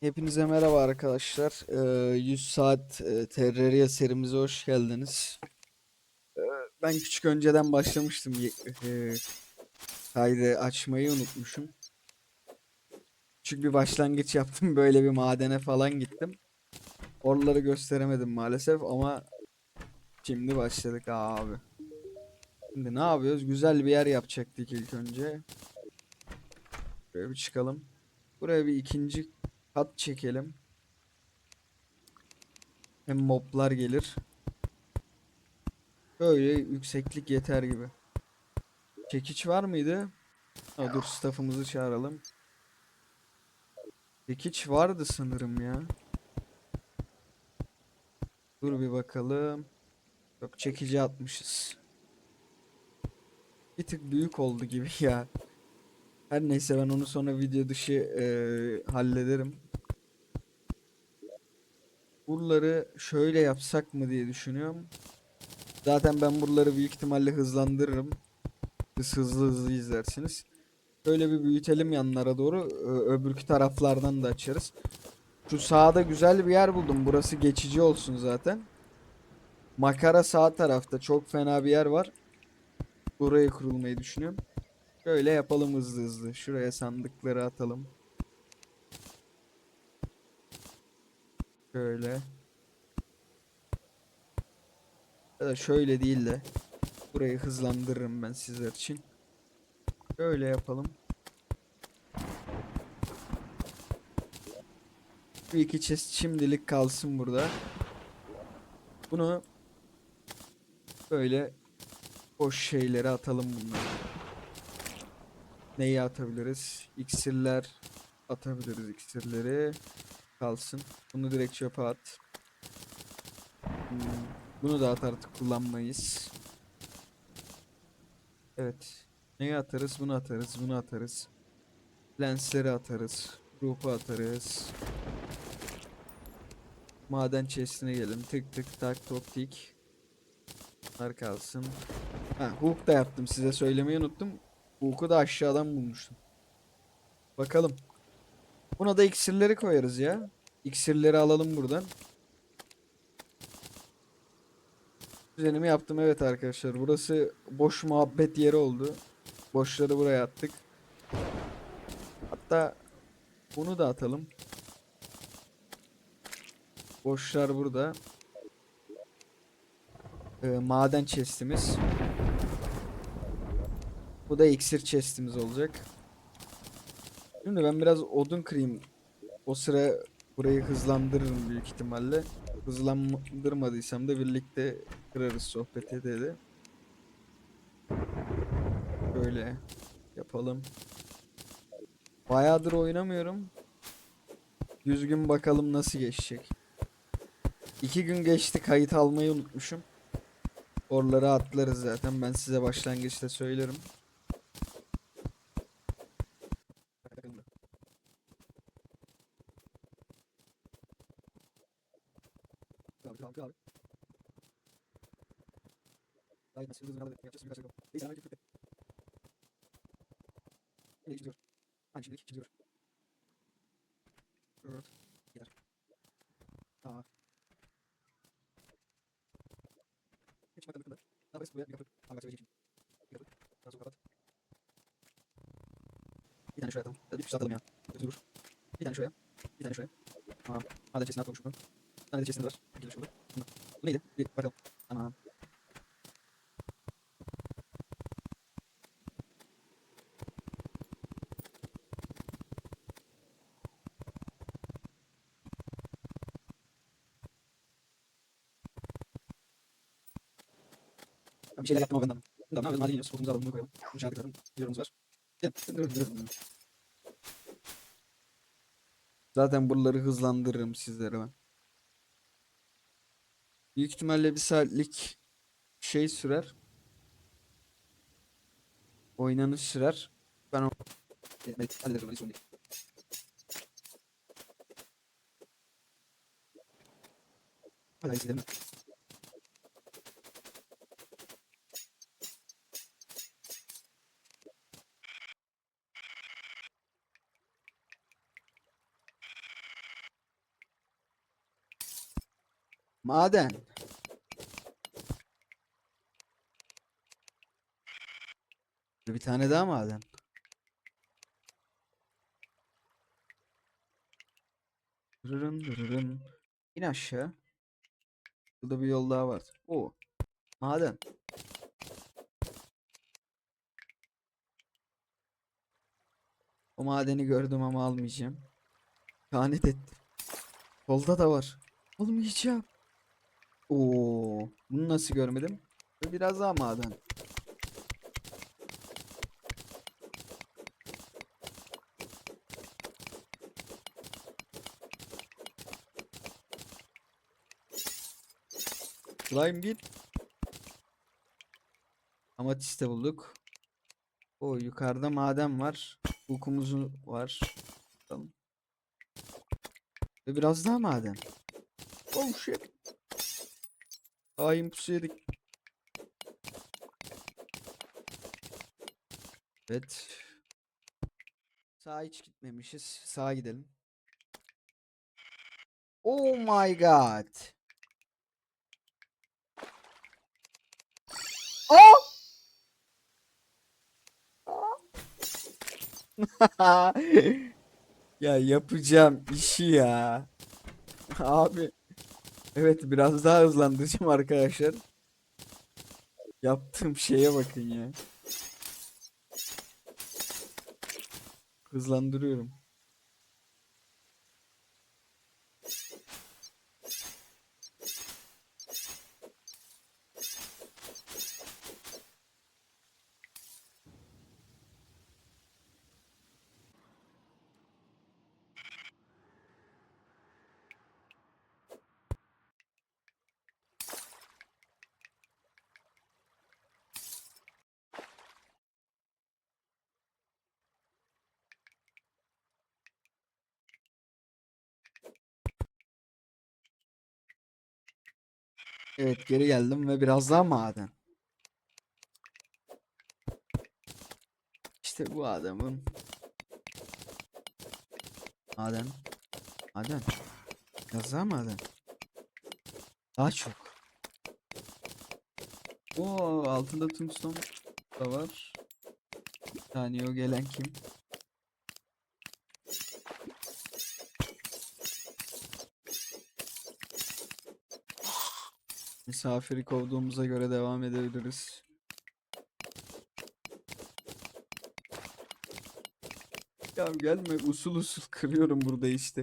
Hepinize merhaba arkadaşlar. Ee, 100 saat e, Terraria serimize hoş geldiniz. Ee, ben küçük önceden başlamıştım. E, açmayı unutmuşum. Küçük bir başlangıç yaptım. Böyle bir madene falan gittim. Oraları gösteremedim maalesef ama şimdi başladık abi. Şimdi ne yapıyoruz? Güzel bir yer yapacaktık ilk önce. Böyle bir çıkalım. Buraya bir ikinci kat çekelim. Hem moblar gelir. Böyle yükseklik yeter gibi. Çekiç var mıydı? Ha, dur staff'ımızı çağıralım. Çekiç vardı sanırım ya. Dur bir bakalım. Yok çekici atmışız. Bir tık büyük oldu gibi ya. Her neyse ben onu sonra video dışı eee, hallederim. Buraları şöyle yapsak mı diye düşünüyorum. Zaten ben buraları büyük ihtimalle hızlandırırım. Siz hızlı hızlı izlersiniz. Şöyle bir büyütelim yanlara doğru. Ö- Öbürkü taraflardan da açarız. Şu sağda güzel bir yer buldum. Burası geçici olsun zaten. Makara sağ tarafta çok fena bir yer var. Buraya kurulmayı düşünüyorum. Şöyle yapalım hızlı hızlı. Şuraya sandıkları atalım. Şöyle. Ya da şöyle değil de burayı hızlandırırım ben sizler için. Böyle yapalım. Bir iki chest şimdilik kalsın burada. Bunu böyle boş şeylere atalım bunları. Neyi atabiliriz? İksirler atabiliriz iksirleri. Kalsın. Bunu direkt çöpe at. Hmm, Bunu da at artık kullanmayız. Evet. Neyi atarız? Bunu atarız. Bunu atarız. Lensleri atarız. Ruhu atarız. Maden chest'ine gelelim. Tık tık tak tok tik. Bunlar kalsın. Ha, hook da yaptım. Size söylemeyi unuttum. Hook'u da aşağıdan bulmuştum. Bakalım. Buna da iksirleri koyarız ya. İksirleri alalım buradan. Düzenimi yaptım evet arkadaşlar. Burası boş muhabbet yeri oldu. Boşları buraya attık. Hatta bunu da atalım. Boşlar burada. Ee, maden chest'imiz. Bu da iksir chest'imiz olacak. Şimdi ben biraz odun kırayım. O sıra burayı hızlandırırım büyük ihtimalle. Hızlandırmadıysam da birlikte kırarız sohbet ede Böyle yapalım. Bayağıdır oynamıyorum. 100 gün bakalım nasıl geçecek. İki gün geçti kayıt almayı unutmuşum. Oraları atlarız zaten ben size başlangıçta söylerim. Abi, abi, abi. Ay, nasıl hızlı hızlı yapacağız, birkaç dakika. Neyse, hemen gidip Yine gidiyor. Aynı şimdilik gidiyor. Evet. Gider. Aa. Hiç bakalım kadar. Daha buraya bir kapı. Bak söyleyeceğim. Bir kapı. Daha kapat. Bir tane şuraya atalım. Bir tuşla atalım ya. Bir tane şuraya. Bir tane şuraya. Tamam. Hadi chest'ini atmamış. Tane de chest'imiz var. De şurada. Bu neydi? Bir bakalım. Tamam. Ben bir şeyler yaptım ama benden. Tamam, ne yapalım? Hadi alalım, bunu koyalım. Bu şarkı koyalım. Videomuz var. Zaten buraları hızlandırırım sizlere ben. Büyük ihtimalle bir saatlik şey sürer. Oynanış sürer. Ben o... Evet, hallederim. Hadi hadi Maden. Bir tane daha maden. Dırırın dırırın. İn aşağı. Burada bir yol daha var. O. Maden. O madeni gördüm ama almayacağım. Lanet ettim. Solda da var. Almayacağım. Oo, bunu nasıl görmedim? Biraz daha maden. Slime git. Amatist de bulduk. O yukarıda maden var. Hukumuz var. Bakalım. Ve biraz daha maden. Oh shit. Hain pusu yedik. Evet. Sağa hiç gitmemişiz. Sağa gidelim. Oh my god. Oh! ya yapacağım işi ya. Abi. Evet biraz daha hızlandıracağım arkadaşlar. Yaptığım şeye bakın ya. Hızlandırıyorum. Evet geri geldim ve biraz daha maden. İşte bu adamın maden maden biraz daha maden daha çok. Oo altında tungstone da var. Bir saniye o gelen kim? Misafiri kovduğumuza göre devam edebiliriz. Ya gelme usul usul kırıyorum burada işte.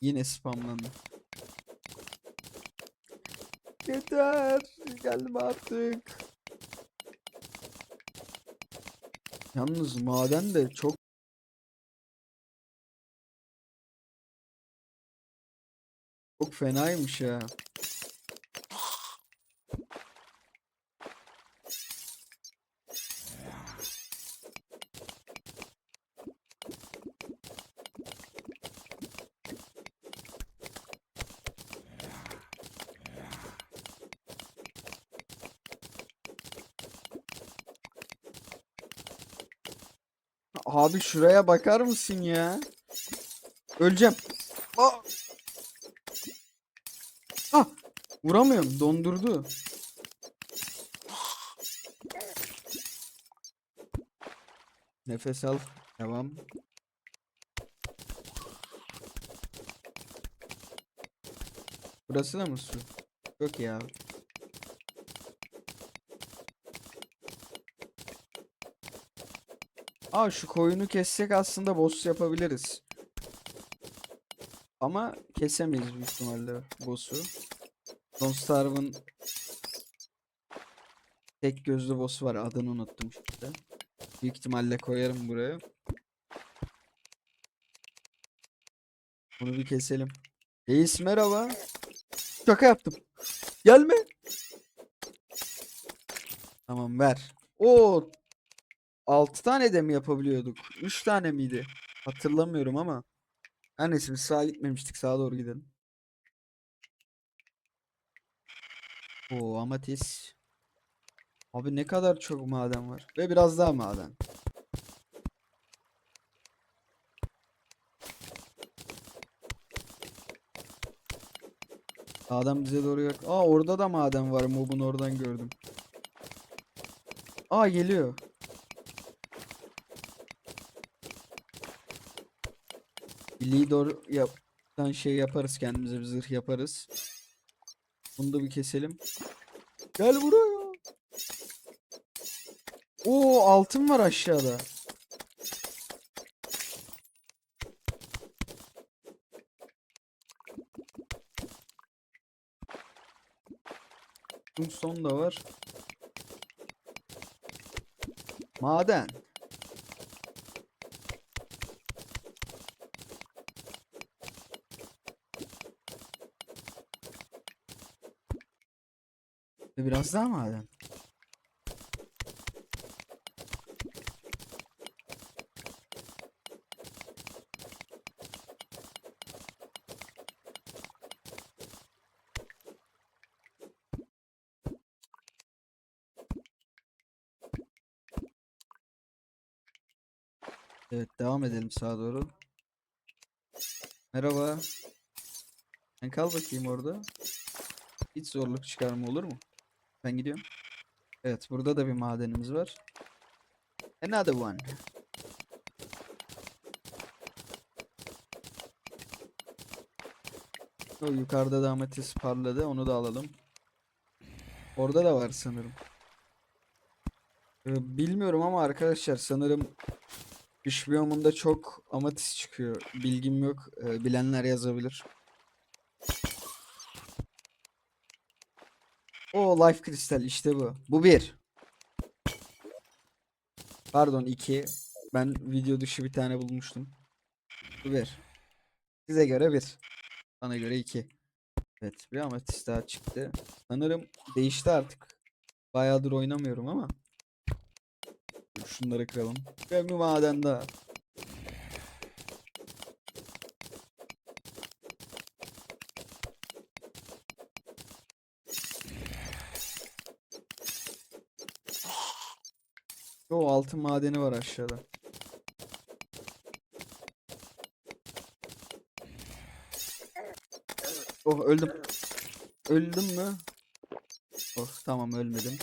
Yine spamlandı. Yeter. Gelme artık. Yalnız maden de çok çok fenaymış ya. Abi şuraya bakar mısın ya? Öleceğim. Ah! Vuramıyorum. Dondurdu. Nefes al. Devam. Burası da mı su? Yok ya. Aa şu koyunu kessek aslında boss yapabiliriz. Ama kesemeyiz büyük ihtimalle boss'u. Don't Starve'ın tek gözlü boss'u var. Adını unuttum işte. Büyük ihtimalle koyarım buraya. Bunu bir keselim. Reis merhaba. Şaka yaptım. Gelme. Tamam ver. Oo 6 tane de mi yapabiliyorduk? 3 tane miydi? Hatırlamıyorum ama. Her neyse biz sağa gitmemiştik. Sağa doğru gidelim. Oo amatis. Abi ne kadar çok maden var. Ve biraz daha maden. Adam bize doğru yak. Aa orada da maden var. Mob'un oradan gördüm. Aa geliyor. Lidor yaptan şey yaparız kendimize bir zırh yaparız. Bunu da bir keselim. Gel buraya. Oo altın var aşağıda. son da var. Maden. Ve Biraz daha maden. Evet devam edelim sağa doğru. Merhaba. Sen kal bakayım orada. Hiç zorluk çıkarma olur mu? Ben gidiyorum. Evet burada da bir madenimiz var. Another one. O yukarıda da ametist parladı. Onu da alalım. Orada da var sanırım. Ee, bilmiyorum ama arkadaşlar sanırım Kış biyomunda çok amatist çıkıyor. Bilgim yok. Ee, bilenler yazabilir. O life kristal işte bu. Bu bir. Pardon iki. Ben video dışı bir tane bulmuştum. Bu bir. Size göre bir. Bana göre iki. Evet bir amatist daha çıktı. Sanırım değişti artık. Bayağıdır oynamıyorum ama. Şunları kıralım. Ve bir maden daha. Yo altın madeni var aşağıda. Oh öldüm. Öldüm mü? Oh tamam ölmedim.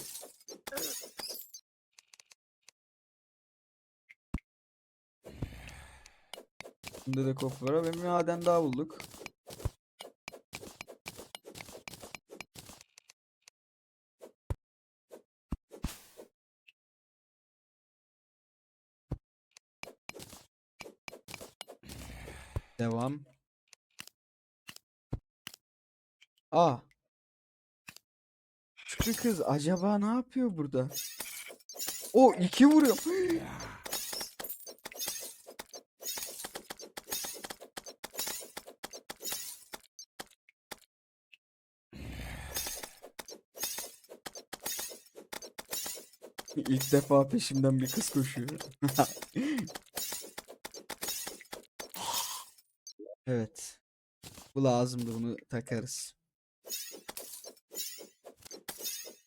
Bunda da kop ve bir maden daha bulduk. Devam. Aa. Bir kız acaba ne yapıyor burada? O iki vuruyor. İlk defa peşimden bir kız koşuyor. Evet. Bu lazımdı bunu takarız.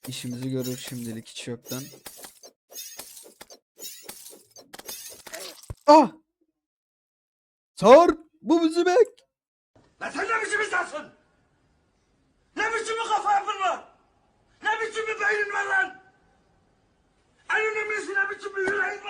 İşimizi görür şimdilik hiç yoktan. Ah! Sor! Bu bizi bek! Lan sen ne biçim insansın? Ne biçim bir kafa yapın var? Ne biçim bir beynin var lan? En önemlisi ne biçim bir yüreğin